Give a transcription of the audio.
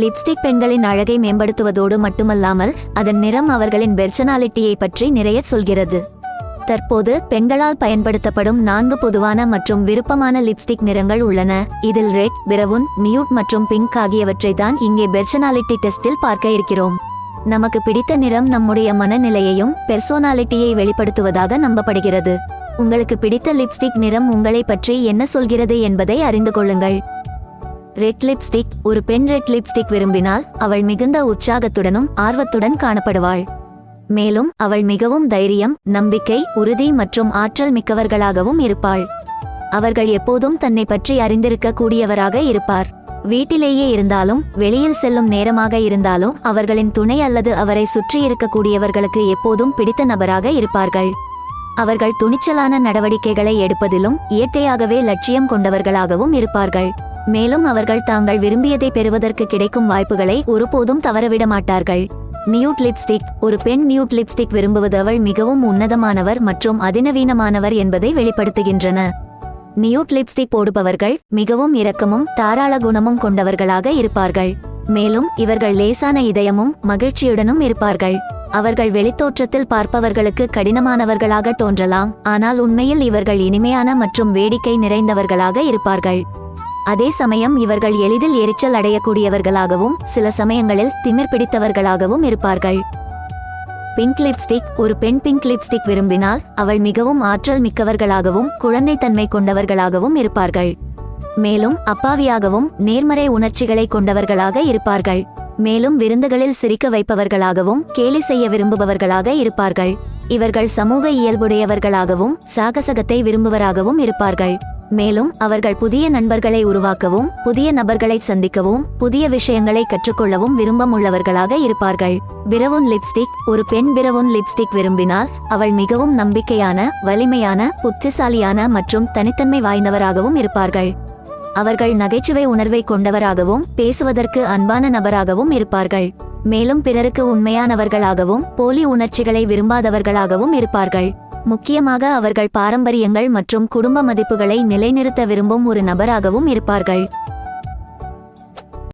Lipstick பெண்களின் அழகை மேம்படுத்துவதோடு மட்டுமல்லாமல் அதன் நிறம் அவர்களின் பெர்சனாலிட்டியை பற்றி நிறைய சொல்கிறது. தற்போது பெண்களால் பயன்படுத்தப்படும் நான்கு பொதுவான மற்றும் விருப்பமான லிப்ஸ்டிக் நிறங்கள் உள்ளன. இதில் ரெட் பிரவுன் நியூட் மற்றும் பிங்க் ஆகியவற்றை தான் இங்கே பெர்சனாலிட்டி டெஸ்டில் பார்க்க இருக்கிறோம். நமக்கு பிடித்த நிறம் நம்முடைய மனநிலையையும் பெர்சோனாலிட்டியை வெளிப்படுத்துவதாக நம்பப்படுகிறது. உங்களுக்கு பிடித்த லிப்ஸ்டிக் நிறம் உங்களை பற்றி என்ன சொல்கிறது என்பதை அறிந்து கொள்ளுங்கள். ரெட் லிப்ஸ்டிக் ஒரு பெண் ரெட் லிப்ஸ்டிக் விரும்பினால் அவள் மிகுந்த உற்சாகத்துடனும் ஆர்வத்துடன் காணப்படுவாள். மேலும் அவள் மிகவும் தைரியம் நம்பிக்கை உறுதி மற்றும் ஆற்றல் மிக்கவர்களாகவும் இருப்பாள். அவர்கள் எப்போதும் தன்னை பற்றி அறிந்திருக்க கூடியவராக இருப்பார். வீட்டிலேயே இருந்தாலும் வெளியில் செல்லும் நேரமாக இருந்தாலும் அவர்களின் துணை அல்லது அவரை சுற்றி இருக்கக்கூடியவர்களுக்கு எப்போதும் பிடித்த நபராக இருப்பார்கள். அவர்கள் துணிச்சலான நடவடிக்கைகளை எடுப்பதிலும் இயற்கையாகவே லட்சியம் கொண்டவர்களாகவும் இருப்பார்கள். மேலும் அவர்கள் தாங்கள் விரும்பியதை பெறுவதற்கு கிடைக்கும் வாய்ப்புகளை ஒருபோதும் தவறவிட மாட்டார்கள். Nude lipstick. ஒரு பெண் நியூட் லிப்ஸ்டிக் விரும்புவது அவள் மிகவும் உன்னதமானவர் மற்றும் அதிநவீனமானவர் என்பதை வெளிப்படுத்துகின்றன. நியூட் லிப்ஸ்டிக் போடுபவர்கள் மிகவும் இரக்கமும் தாராள குணமும் கொண்டவர்களாக இருப்பார்கள். மேலும் இவர்கள் லேசான இதயமும் மகிழ்ச்சியுடனும் இருப்பார்கள். அவர்கள் வெளித்தோற்றத்தில் பார்ப்பவர்களுக்கு கடினமானவர்களாக தோன்றலாம் ஆனால் உண்மையில் இவர்கள் இனிமையான மற்றும் வேடிக்கை நிறைந்தவர்களாக இருப்பார்கள். அதே சமயம் இவர்கள் எளிதில் எரிச்சல் அடையக்கூடியவர்களாகவும் சில சமயங்களில் திமிர் பிடித்தவர்களாகவும் இருப்பார்கள். பிங்க் லிப்ஸ்டிக் ஒரு பெண் பிங்க் லிப்ஸ்டிக் விரும்பினால் அவள் மிகவும் ஆற்றல் மிக்கவர்களாகவும் குழந்தைத்தன்மை கொண்டவர்களாகவும் இருப்பார்கள். மேலும் அப்பாவியாகவும் நேர்மறை உணர்ச்சிகளை கொண்டவர்களாக இருப்பார்கள். மேலும் விருந்துகளில் சிரிக்க வைப்பவர்களாகவும் கேலி செய்ய விரும்புபவர்களாக இருப்பார்கள். இவர்கள் சமூக இயல்புடையவர்களாகவும் சாகசகத்தை விரும்புவராகவும் இருப்பார்கள். மேலும் அவர்கள் புதிய நண்பர்களை உருவாக்கவும் புதிய நபர்களை சந்திக்கவும் புதிய விஷயங்களை கற்றுக்கொள்ளவும் விரும்பமுள்ளவர்களாக இருப்பார்கள். பிரவுன் லிப்ஸ்டிக் ஒரு பெண் பிரவுன் லிப்ஸ்டிக் விரும்பினால் அவள் மிகவும் நம்பிக்கையான வலிமையான புத்திசாலியான மற்றும் தனித்தன்மை வாய்ந்தவராகவும் இருப்பார்கள். அவர்கள் நகைச்சுவை உணர்வை கொண்டவராகவும் பேசுவதற்கு அன்பான நபராகவும் இருப்பார்கள். மேலும் பிறருக்கு உண்மையானவர்களாகவும் போலி உணர்ச்சிகளை விரும்பாதவர்களாகவும் இருப்பார்கள். முக்கியமாக அவர்கள் பாரம்பரியங்கள் மற்றும் குடும்ப மதிப்புகளை நிலைநிறுத்த விரும்பும் ஒரு நபராகவும் இருப்பார்கள்.